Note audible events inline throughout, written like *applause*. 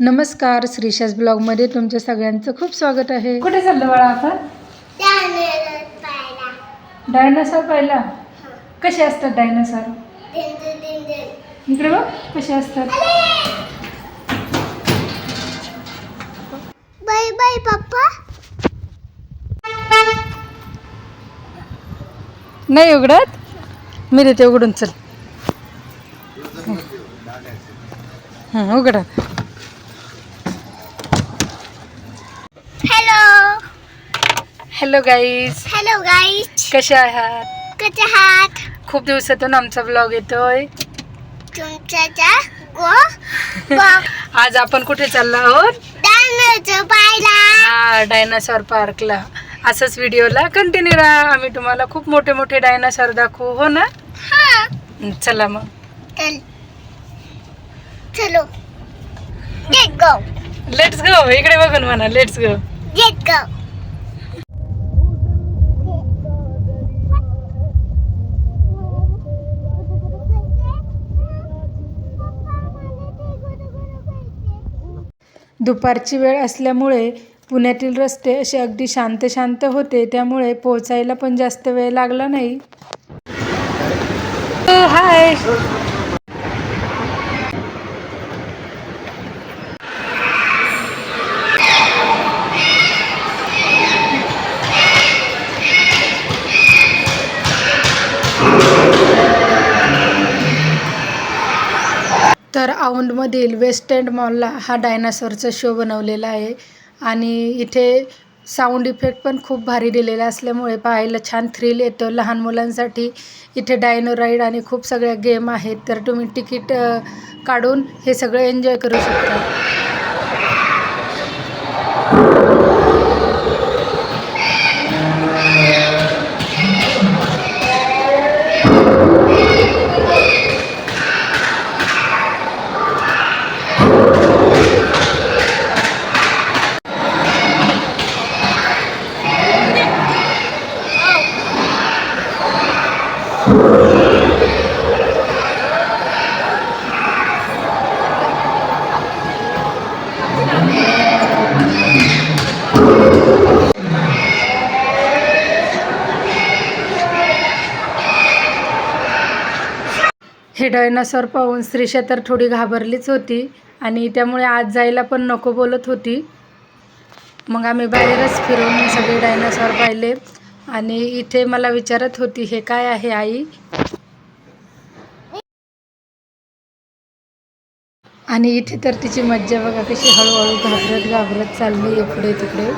नमस्कार श्रीशास ब्लॉगमध्ये तुमच्या सगळ्यांचं खूप स्वागत आहे. कुठे चाललं बाळा आपण? डायनासॉर पाहिला कसे असतात डायनासॉर इकडे बघ कसे असतात. बाय बाय पप्पा. नाही उघडत? मी देते उघडून चल. हां उघडा. Hello. Hello guys. Hello guys. कसे आहात? कसे आहात? खूप दिवसातून आमचा ब्लॉग येतोय. तुमच्या गो *laughs* आज आपण कुठे चाललो आहोत? पाहिला हा डायनासॉर पार्कला. असंच व्हिडिओला कंटिन्यू राहा. आम्ही तुम्हाला खूप मोठे मोठे डायनासॉर दाखवू हो ना? हा. चला मग. चल. चलो. लेट गो लेट्स गो इकडे बघून म्हणा. लेट्स गो लेट गो दुपारची वेळ असल्यामुळे पुण्यातील रस्ते असे अगदी शांत शांत होते त्यामुळे पोहोचायला पण जास्त वेळ लागला नाही. हाय. तर औंधमधील वेस्ट एंड मॉलला हा डायनासोरचा शो बनवलेला आहे. आणि इथे साऊंड इफेक्ट पण खूप भारी दिलेला असल्यामुळे पाहायला छान थ्रिल येतो. लहान मुलांसाठी इथे डायनो राईड आणि खूप सगळ्या गेम आहेत. तर तुम्ही तिकीट काढून हे सगळं एन्जॉय करू शकता. हे डायनासॉर पाहून स्त्रीशा तर थोडी घाबरलीच होती आणि त्यामुळे आज जायला पण नको बोलत होती. मग आम्ही बाहेरच फिरून सगळे डायनासॉर पाहिले आणि इथे मला विचारत होती हे काय आहे आई? आणि इथे तर तिची मज्जा बघा कशी हळूहळू घाबरत घाबरत चालली आहे पुढे तिकडे.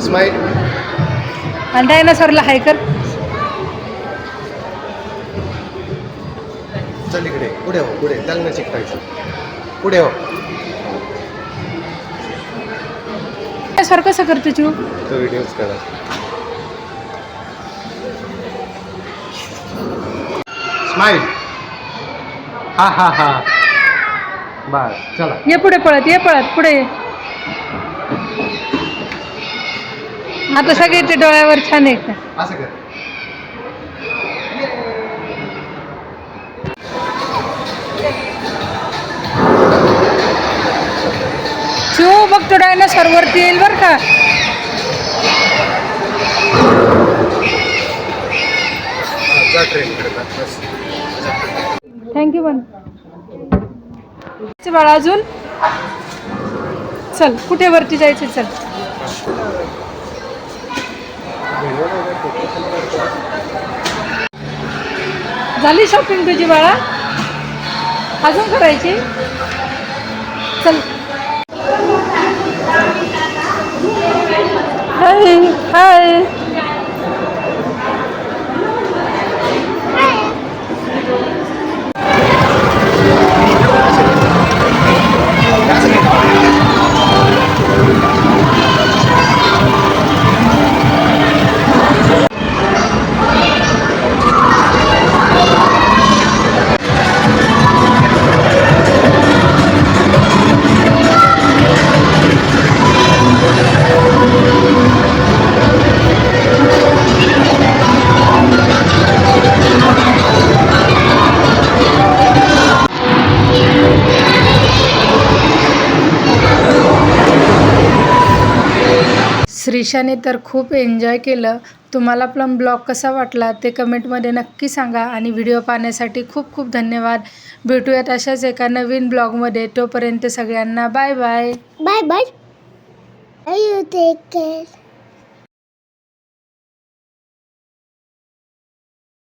स्माईल आणि डायनासॉरला हाय कर. चल इकडे. पुढे हो पुढे. नाही चिकटायचं पुढे हो. डायनासॉर कसं करतो तू? तो व्हिडिओच करा. स्माईल हा हा हा. बस चला. ये पुढे पळत ये पळत पुढे ये. आता सगळे ते डोळ्यावर छान का असं कर. शिव बघ तो डायनासॉर वरती येईल बरं का. थँक्यू पण बाळा अजून? चल कुठे वरती जायचं चल. झाली शॉपिंग तुझी बाळा? अजून करायची? चल. हाय हाय श्रीशाने तर खूप एन्जॉय केलं. तुम्हाला पण ब्लॉग कसा वाटला ते कमेंटमध्ये नक्की सांगा आणि व्हिडिओ पाहण्यासाठी खूप खूप धन्यवाद. भेटूयात अशाच एका नवीन ब्लॉगमध्ये. तोपर्यंत सगळ्यांना bye bye bye bye you take care